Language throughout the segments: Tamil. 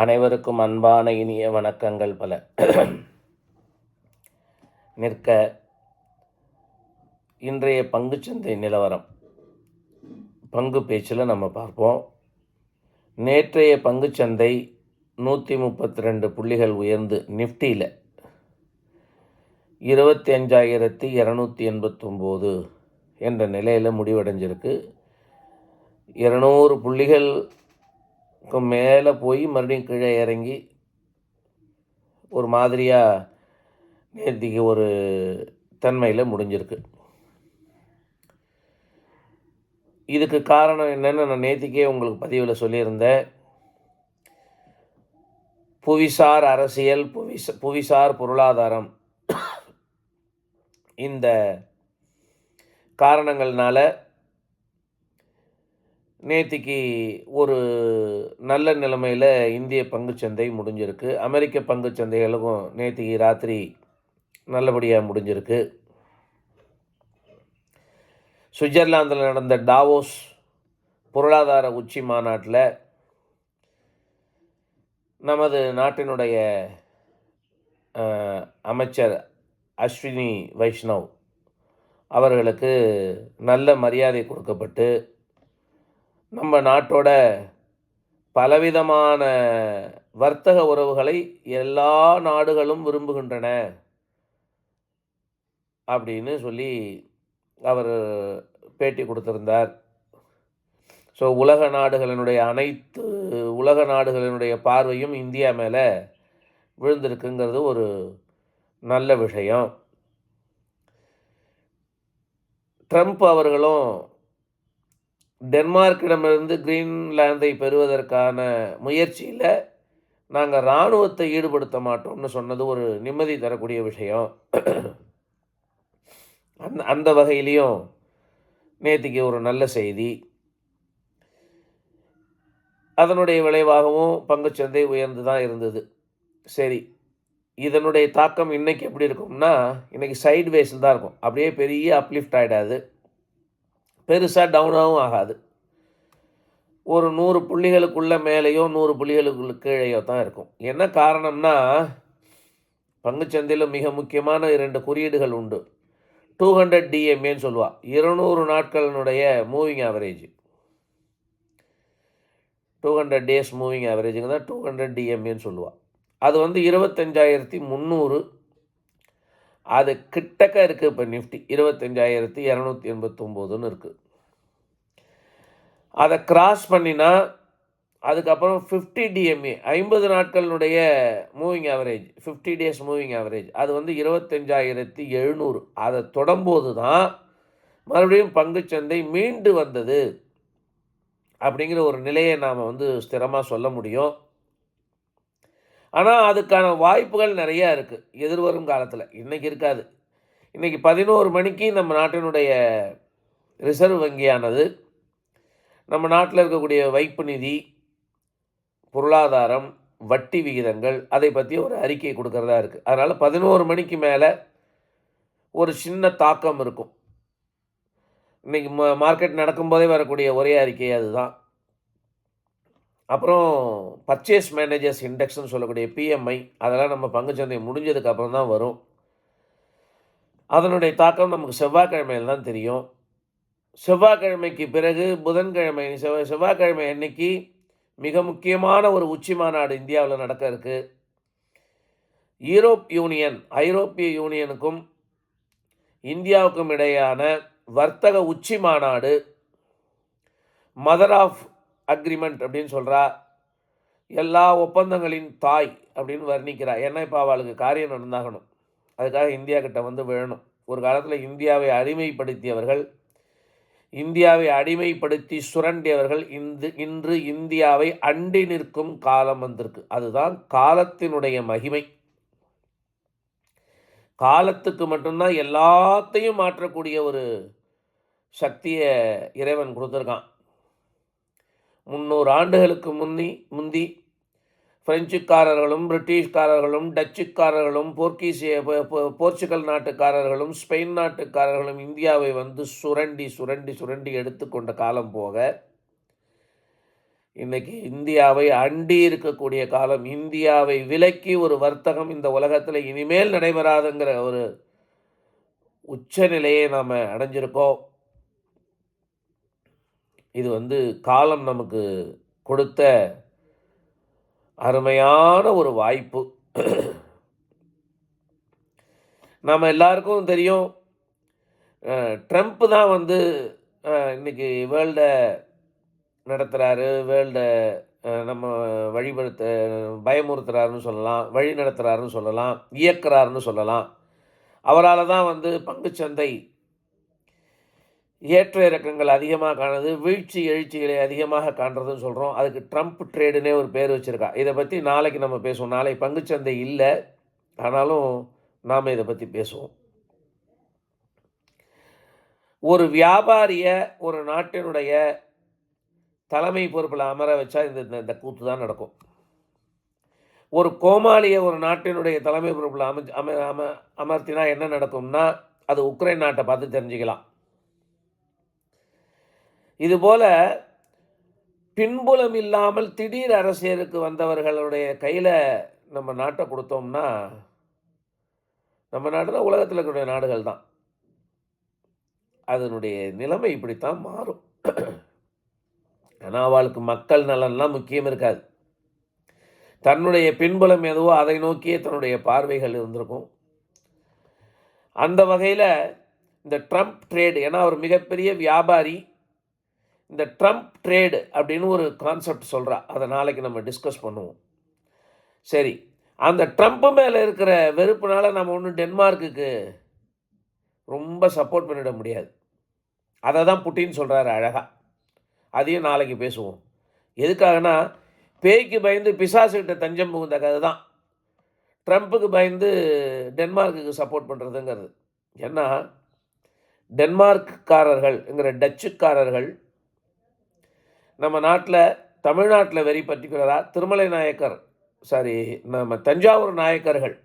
அனைவருக்கும் அன்பான இனிய வணக்கங்கள் பல. நிற்க இன்றைய பங்குச்சந்தை நிலவரம். பங்கு பேச்சில் நம்ம பார்ப்போம். நேற்றைய பங்குச்சந்தை நூற்றி முப்பத்தி ரெண்டு புள்ளிகள் உயர்ந்து நிஃப்டியில் இருபத்தி அஞ்சாயிரத்தி இரநூத்தி எண்பத்தொம்போது என்ற நிலையில் முடிவடைஞ்சிருக்கு. இருநூறு இப்போ மேலே போய் மறுபடியும் கீழே இறங்கி ஒரு மாதிரியாக நேர்த்திக்கு ஒரு தன்மையில் முடிஞ்சிருக்கு. இதுக்கு காரணம் என்னன்னு நான் நேத்திக்கே உங்களுக்கு பதிவில் சொல்லியிருந்தேன். புவிசார் அரசியல் புவிச புவிசார் பொருளாதாரம் இந்த காரணங்கள்னால நேற்றுக்கு ஒரு நல்ல நிலைமையில் இந்திய பங்குச்சந்தை முடிஞ்சிருக்கு. அமெரிக்க பங்குச்சந்தைகளுக்கும் நேற்றுக்கு ராத்திரி நல்லபடியாக முடிஞ்சிருக்கு. சுவிட்சர்லாந்தில் நடந்த டாவோஸ் பொருளாதார உச்சி மாநாட்டில் நமது நாட்டினுடைய அமைச்சர் அஸ்வினி வைஷ்ணவ் அவர்களுக்கு நல்ல மரியாதை கொடுக்கப்பட்டு நம்ம நாட்டோட பலவிதமான வர்த்தக உறவுகளை எல்லா நாடுகளும் விரும்புகின்றன அப்படின்னு சொல்லி அவர் பேட்டி கொடுத்திருந்தார். ஸோ உலக நாடுகளினுடைய அனைத்து உலக நாடுகளினுடைய பார்வையும் இந்தியா மேலே விழுந்திருக்குங்கிறது ஒரு நல்ல விஷயம். ட்ரம்ப் அவர்களும் டென்மார்க்கிடமிருந்து கிரீன்லாந்தை பெறுவதற்கான முயற்சியில் நாங்கள் இராணுவத்தை ஈடுபடுத்த மாட்டோம்னு சொன்னது ஒரு நிம்மதி தரக்கூடிய விஷயம். அந்த அந்த வகையிலையும் நேற்றுக்கு ஒரு நல்ல செய்தி. அதனுடைய விளைவாகவும் பங்குச்சந்தை உயர்ந்து தான் இருந்தது. சரி இதனுடைய தாக்கம் இன்றைக்கி எப்படி இருக்கும்னா இன்றைக்கி சைடு வேஸில் தான் இருக்கும். அப்படியே பெரிய அப்லிஃப்ட் ஆகிடாது பெருசாக டவுனாகவும் ஆகாது. ஒரு நூறு புள்ளிகளுக்குள்ளே மேலேயோ நூறு புள்ளிகளுக்குள்ள கீழேயோ தான் இருக்கும். என்ன காரணம்னா பங்குச்சந்தையில் மிக முக்கியமான இரண்டு குறியீடுகள் உண்டு. டூ ஹண்ட்ரட் டிஎம்ஏன்னு சொல்லுவாள் இருநூறு நாட்களினுடைய moving average two hundred days moving ஆவரேஜுங்க தான் டூ ஹண்ட்ரட் டிஎம்ஏன்னு சொல்லுவாள் அது வந்து இருபத்தஞ்சாயிரத்தி முந்நூறு அது கிட்டக்க இருக்குது இப்போ நிஃப்டி இருபத்தஞ்சாயிரத்தி இரநூத்தி எண்பத்தொம்போதுன்னு இருக்குது அதை கிராஸ் பண்ணினா அதுக்கப்புறம் ஃபிஃப்டி டிஎம்ஏ ஐம்பது நாட்களினுடைய moving average fifty days moving average அது வந்து இருபத்தஞ்சாயிரத்தி எழுநூறு. அதை தொடம்போது தான் மறுபடியும் பங்குச்சந்தை மீண்டு வந்தது அப்படிங்கிற ஒரு நிலையை நாம் வந்து ஸ்திரமாக சொல்ல முடியும். ஆனால் அதுக்கான வாய்ப்புகள் நிறையா இருக்குது எதிர்வரும் காலத்தில். இன்றைக்கி இருக்காது. இன்றைக்கி பதினோரு மணிக்கு நம்ம நாட்டினுடைய ரிசர்வ் வங்கியானது நம்ம நாட்டில் இருக்கக்கூடிய வைப்பு நிதி பொருளாதாரம் வட்டி விகிதங்கள் அதை பற்றி ஒரு அறிக்கை கொடுக்கறதா இருக்குது அதனால் பதினோரு மணிக்கு மேலே ஒரு சின்ன தாக்கம் இருக்கும். இன்றைக்கி மார்க்கெட் நடக்கும்போதே வரக்கூடிய ஒரே அறிக்கை அதுதான். அப்புறம் பர்ச்சேஸ் மேனேஜர்ஸ் இண்டெக்ஸ்னு சொல்லக்கூடிய பிஎம்ஐ அதெல்லாம் நம்ம பங்குச்சந்தை முடிஞ்சதுக்கு அப்புறம் தான் வரும். அதனுடைய தாக்கம் நமக்கு செவ்வாய்க்கிழமையில் தான் தெரியும். செவ்வாய்க்கிழமைக்கு பிறகு புதன்கிழமை செவ்வாய் செவ்வாய்க்கிழமை அன்னைக்கு மிக முக்கியமான ஒரு உச்சி மாநாடு இந்தியாவில் நடக்க இருக்கு. யூரோப் யூனியன் ஐரோப்பிய யூனியனுக்கும் இந்தியாவுக்கும் இடையான வர்த்தக உச்சி மாநாடு மதர் ஆஃப் அக்ரிமெண்ட் அப்படின்னு சொல்கிறா எல்லா ஒப்பந்தங்களின் தாய் அப்படின்னு வர்ணிக்கிறா. ஏன்னா இப்போ அவளுக்கு காரியம் நடந்தாகணும். அதுக்காக இந்தியா கிட்ட வந்து விழணும் ஒரு காலத்தில் இந்தியாவை அடிமைப்படுத்தியவர்கள் இந்தியாவை அடிமைப்படுத்தி சுரண்டியவர்கள் இந்து இன்று இந்தியாவை அண்டி நிற்கும் காலம் வந்திருக்கு. அதுதான் காலத்தினுடைய மகிமை. காலத்துக்கு மட்டும்தான் எல்லாத்தையும் மாற்றக்கூடிய ஒரு சக்தியை இறைவன் கொடுத்துருக்கான். முந்நூறு ஆண்டுகளுக்கு முந்தி முந்தி பிரெஞ்சுக்காரர்களும் பிரிட்டிஷ்காரர்களும் டச்சுக்காரர்களும் போர்க்கீசிய போ- போர்ச்சுகல் நாட்டுக்காரர்களும் ஸ்பெயின் நாட்டுக்காரர்களும் இந்தியாவை வந்து சுரண்டி சுரண்டி சுரண்டி எடுத்துக்கொண்ட காலம் போக இன்றைக்கி இந்தியாவை அண்டி இருக்கக்கூடிய காலம் இந்தியாவை விலக்கி ஒரு வர்த்தகம் இந்த உலகத்தில் இனிமேல் நடைபெறாதுங்கிற ஒரு உச்சநிலையை நாம் அடைஞ்சிருக்கோம். இது வந்து காலம் நமக்கு கொடுத்த அருமையான ஒரு வாய்ப்பு. நம்ம எல்லாருக்கும் தெரியும் ட்ரம்ப் தான் வந்து இன்றைக்கி வேர்ல்டை நடத்துகிறாரு வேர்ல்டை நம்ம வழிபடுத்த பயமுறுத்துறாருன்னு சொல்லலாம் வழி நடத்துகிறாருன்னு சொல்லலாம் இயக்குறாருன்னு சொல்லலாம். அவரால் தான் வந்து பங்குச்சந்தை ஏற்ற இறக்கங்கள் அதிகமாக காணுது வீழ்ச்சி எழுச்சிகளை அதிகமாக காண்றதுன்னு சொல்கிறோம் அதுக்கு ட்ரம்ப் ட்ரேடுனே ஒரு பேர் வச்சுருக்கா. இதை பற்றி நாளைக்கு நம்ம பேசுவோம். நாளை பங்குச்சந்தை இல்லை. ஆனாலும் நாம் இதை பற்றி பேசுவோம். ஒரு வியாபாரிய ஒரு நாட்டினுடைய தலைமை பொறுப்பில் அமர வச்சா இந்த இந்த- இந்த கூத்து தான் நடக்கும். ஒரு கோமாளியை ஒரு நாட்டினுடைய தலைமை பொறுப்பில் அமைச்சு அம அம அமர்த்தினா என்ன நடக்கும்னா அது உக்ரைன் நாட்டை பார்த்து தெரிஞ்சுக்கலாம். இதுபோல் பின்புலம் இல்லாமல் திடீர் அரசியலுக்கு வந்தவர்களுடைய கையில் நம்ம நாட்டை கொடுத்தோம்னா நம்ம நாடு தான் உலகத்தில் இருக்கக்கூடிய நாடுகள் தான். அதனுடைய நிலைமை இப்படித்தான் மாறும். ஆனால் அவளுக்கு மக்கள் நலன்லாம் முக்கியம் இருக்காது. தன்னுடைய பின்புலம் எதுவோ அதை நோக்கியே தன்னுடைய பார்வைகள் இருந்திருக்கும். அந்த வகையில் இந்த ட்ரம்ப் ட்ரேடு ஏன்னா அவர் மிகப்பெரிய வியாபாரி இந்த ட்ரம்ப் ட்ரேடு அப்படின்னு ஒரு கான்செப்ட் சொல்கிறா அதை நாளைக்கு நம்ம டிஸ்கஸ் பண்ணுவோம். சரி. அந்த ட்ரம்ப்பு மேலே இருக்கிற வெறுப்புனால நம்ம ஒன்றும் டென்மார்க்குக்கு ரொம்ப சப்போர்ட் பண்ணிட முடியாது. அதை தான் புட்டின்னு சொல்கிறாரு அழகாக அதையும் நாளைக்கு பேசுவோம். எதுக்காகனா பேய்க்கு பயந்து பிசாசுகிட்ட தஞ்சம் புகுந்த கதை தான். ட்ரம்ப்புக்கு பயந்து டென்மார்க்குக்கு சப்போர்ட் பண்ணுறதுங்கிறது ஏன்னா டென்மார்க்காரர்கள்ங்கிற டச்சுக்காரர்கள் நம்ம நாட்டில் தமிழ்நாட்டில் வெரி பர்டிகுலராக திருமலை நாயக்கர் சாரி நம்ம தஞ்சாவூர் நாயக்கர்கள்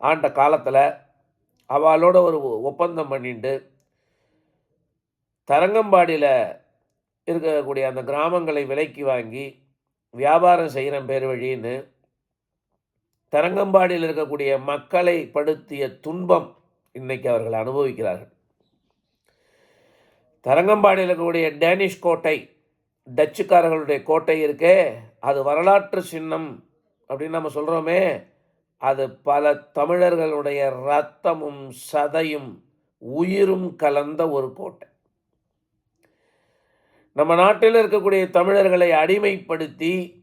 ஆண்ட காலத்தில் அவளோட ஒரு ஒப்பந்தம் பண்ணிட்டு தரங்கம்பாடியில் இருக்கக்கூடிய அந்த கிராமங்களை விலைக்கு வாங்கி வியாபாரம் செய்கிற பேர் வழின்னு தரங்கம்பாடியில் இருக்கக்கூடிய மக்களை படுத்திய துன்பம் இன்றைக்கி அவர்கள் அனுபவிக்கிறார்கள். தரங்கம்பாடியில் இருக்கக்கூடிய டேனிஷ் கோட்டை டச்சுக்காரர்களுடைய கோட்டை இருக்கே அது வரலாற்று சின்னம் அப்படின்னு நம்ம சொல்கிறோமே அது பல தமிழர்களுடைய ரத்தமும் சதையும் உயிரும் கலந்த ஒரு கோட்டை. நம்ம நாட்டில் இருக்கக்கூடிய தமிழர்களை அடிமைப்படுத்தி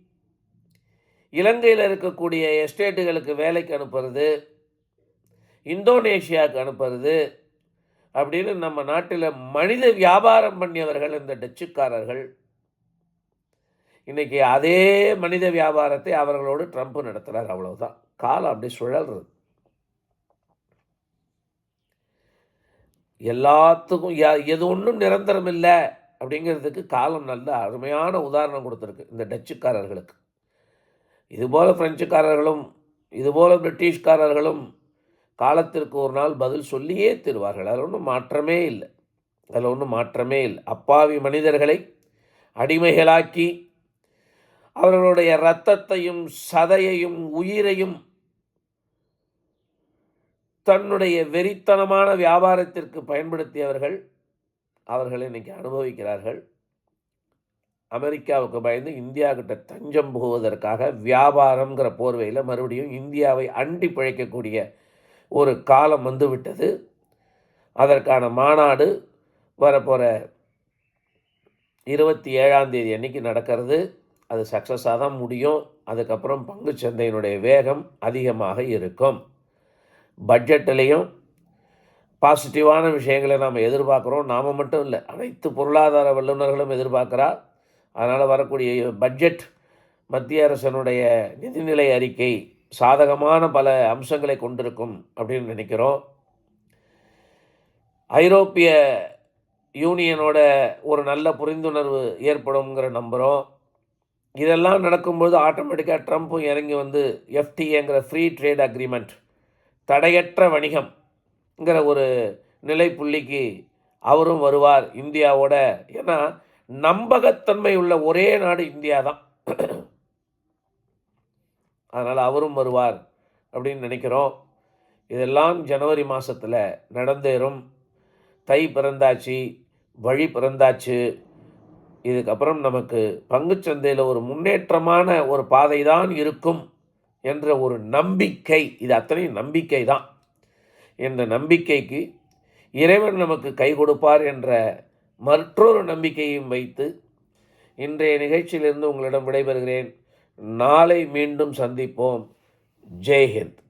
இலங்கையில் இருக்கக்கூடிய எஸ்டேட்டுகளுக்கு வேலைக்கு அனுப்புறது இந்தோனேஷியாவுக்கு அனுப்புறது அப்படின்னு நம்ம நாட்டில் மனித வியாபாரம் பண்ணியவர்கள் இந்த டச்சுக்காரர்கள் இன்றைக்கி அதே மனித வியாபாரத்தை அவர்களோடு ட்ரம்ப் நடத்துகிறார் அவ்வளவுதான். காலம் அப்படி சுழல்றது. எல்லாத்துக்கும் யா- எது ஒன்றும் நிரந்தரம் இல்லை அப்படிங்கிறதுக்கு காலம் நல்ல அருமையான உதாரணம் கொடுத்துருக்கு இந்த டச்சுக்காரர்களுக்கு. இதுபோல் பிரெஞ்சுக்காரர்களும் இதுபோல் பிரிட்டிஷ்காரர்களும் காலத்திற்கு ஒரு நாள் பதில் சொல்லியே தருவார்கள். அதில் ஒன்றும் மாற்றமே இல்லை. அதில் ஒன்றும் மாற்றமே இல்லை. அப்பாவி மனிதர்களை அடிமைகளாக்கி அவர்களுடைய இரத்தத்தையும் சதையையும் உயிரையும் தன்னுடைய வெறித்தனமான வியாபாரத்திற்கு பயன்படுத்தியவர்கள் அவர்கள் இன்னைக்கு அனுபவிக்கிறார்கள். அமெரிக்காவுக்கு பயந்து இந்தியாக்கிட்ட தஞ்சம் புகுவதற்காக வியாபாரங்கிற போர்வையில் மறுபடியும் இந்தியாவை அண்டி பிழைக்கக்கூடிய ஒரு காலம் வந்துவிட்டது. அதற்கான மாநாடு வரப்போகிற இருபத்தி ஏழாம் தேதி அன்னைக்கு நடக்கிறது. அது சக்ஸஸாக தான் முடியும். அதுக்கப்புறம் பங்குச்சந்தையினுடைய வேகம் அதிகமாக இருக்கும். பட்ஜெட்டிலையும் பாசிட்டிவான விஷயங்களை நாம் எதிர்பார்க்குறோம். நாம் மட்டும் இல்லை அனைத்து பொருளாதார வல்லுநர்களும் எதிர்பார்க்குறா. அதனால் வரக்கூடிய பட்ஜெட் மத்திய அரசனுடைய நிதிநிலை அறிக்கை சாதகமான பல அம்சங்களை கொண்டிருக்கும் அப்படின்னு நினைக்கிறோம். ஐரோப்பிய யூனியனோட ஒரு நல்ல புரிந்துணர்வு ஏற்படுங்கிற நம்புகிறோம் இதெல்லாம் நடக்கும்போது ஆட்டோமேட்டிக்காக ட்ரம்ப்பும் இறங்கி வந்து எஃப்டிஏங்கிற ஃப்ரீ ட்ரேட் அக்ரிமெண்ட் தடையற்ற வணிகம்ங்கிற ஒரு நிலை புள்ளிக்கு அவரும் வருவார் இந்தியாவோட. ஏன்னா நம்பகத்தன்மை உள்ள ஒரே நாடு இந்தியா தான். அதனால் அவரும் வருவார் அப்படின்னு நினைக்கிறோம். இதெல்லாம் ஜனவரி மாதத்தில் நடந்தேறும். தை பிறந்தாச்சு வழி பிறந்தாச்சு. இதுக்கப்புறம் நமக்கு பங்குச்சந்தையில் ஒரு முன்னேற்றமான ஒரு பாதை தான் இருக்கும் என்ற ஒரு நம்பிக்கை. இது அத்தனையும் நம்பிக்கை தான் என்ற நம்பிக்கைக்கு இறைவன் நமக்கு கை கொடுப்பார் என்ற மற்றொரு நம்பிக்கையும் வைத்து இன்றைய நிகழ்ச்சியிலிருந்து உங்களிடம் விடைபெறுகிறேன். நாளை மீண்டும் சந்திப்போம். ஜெய்ஹிந்த்.